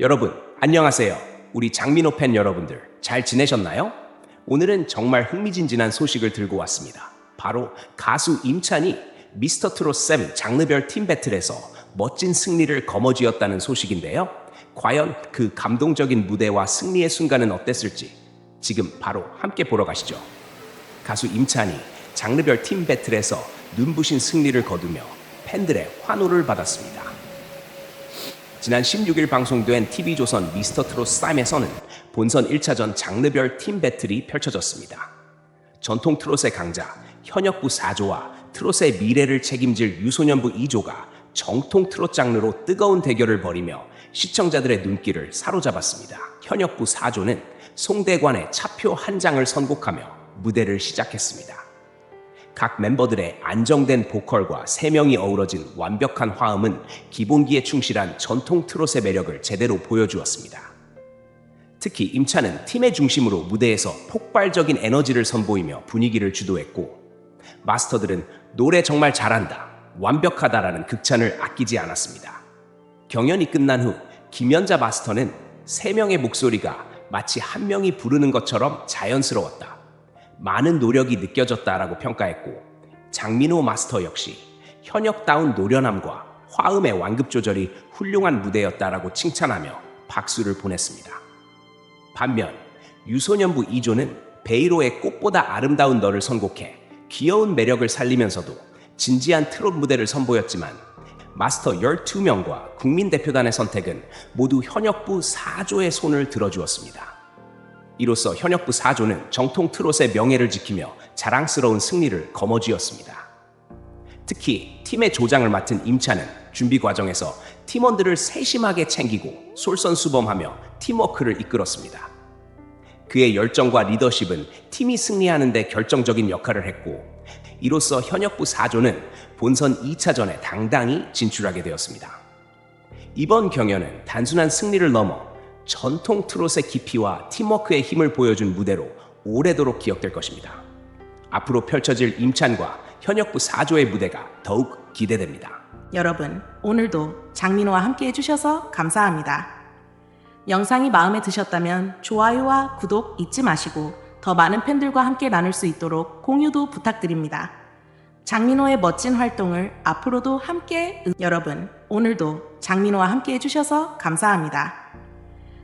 여러분, 안녕하세요. 우리 장민호 팬 여러분들, 잘 지내셨나요? 오늘은 정말 흥미진진한 소식을 들고 왔습니다. 바로 가수 임찬이 미스터 트롯 7 장르별 팀 배틀에서 멋진 승리를 거머쥐었다는 소식인데요. 과연 그 감동적인 무대와 승리의 순간은 어땠을지 지금 바로 함께 보러 가시죠. 가수 임찬이 장르별 팀 배틀에서 눈부신 승리를 거두며 팬들의 환호를 받았습니다. 지난 16일 방송된 TV조선 미스터 트롯 3에서는 본선 1차전 장르별 팀 배틀이 펼쳐졌습니다. 전통 트롯의 강자 현역부 4조와 트롯의 미래를 책임질 유소년부 2조가 정통 트롯 장르로 뜨거운 대결을 벌이며 시청자들의 눈길을 사로잡았습니다. 현역부 4조는 송대관의 차표 한 장을 선곡하며 무대를 시작했습니다. 각 멤버들의 안정된 보컬과 세 명이 어우러진 완벽한 화음은 기본기에 충실한 전통 트롯의 매력을 제대로 보여주었습니다. 특히 임찬은 팀의 중심으로 무대에서 폭발적인 에너지를 선보이며 분위기를 주도했고 마스터들은 노래 정말 잘한다, 완벽하다라는 극찬을 아끼지 않았습니다. 경연이 끝난 후 김연자 마스터는 세 명의 목소리가 마치 한 명이 부르는 것처럼 자연스러웠다. 많은 노력이 느껴졌다라고 평가했고 장민호 마스터 역시 현역다운 노련함과 화음의 완급 조절이 훌륭한 무대였다라고 칭찬하며 박수를 보냈습니다. 반면 유소년부 2조는 베이로의 꽃보다 아름다운 너를 선곡해 귀여운 매력을 살리면서도 진지한 트롯 무대를 선보였지만 마스터 12명과 국민대표단의 선택은 모두 현역부 4조의 손을 들어주었습니다. 이로써 현역부 4조는 정통 트롯의 명예를 지키며 자랑스러운 승리를 거머쥐었습니다. 특히 팀의 조장을 맡은 임찬은 준비 과정에서 팀원들을 세심하게 챙기고 솔선수범하며 팀워크를 이끌었습니다. 그의 열정과 리더십은 팀이 승리하는 데 결정적인 역할을 했고 이로써 현역부 4조는 본선 2차전에 당당히 진출하게 되었습니다. 이번 경연은 단순한 승리를 넘어 전통 트롯의 깊이와 팀워크의 힘을 보여준 무대로 오래도록 기억될 것입니다. 앞으로 펼쳐질 임찬과 현역부 4조의 무대가 더욱 기대됩니다. 여러분, 오늘도 장민호와 함께 해주셔서 감사합니다. 영상이 마음에 드셨다면 좋아요와 구독 잊지 마시고 더 많은 팬들과 함께 나눌 수 있도록 공유도 부탁드립니다. 장민호의 멋진 활동을 앞으로도 함께 응... 여러분, 오늘도 장민호와 함께 해주셔서 감사합니다.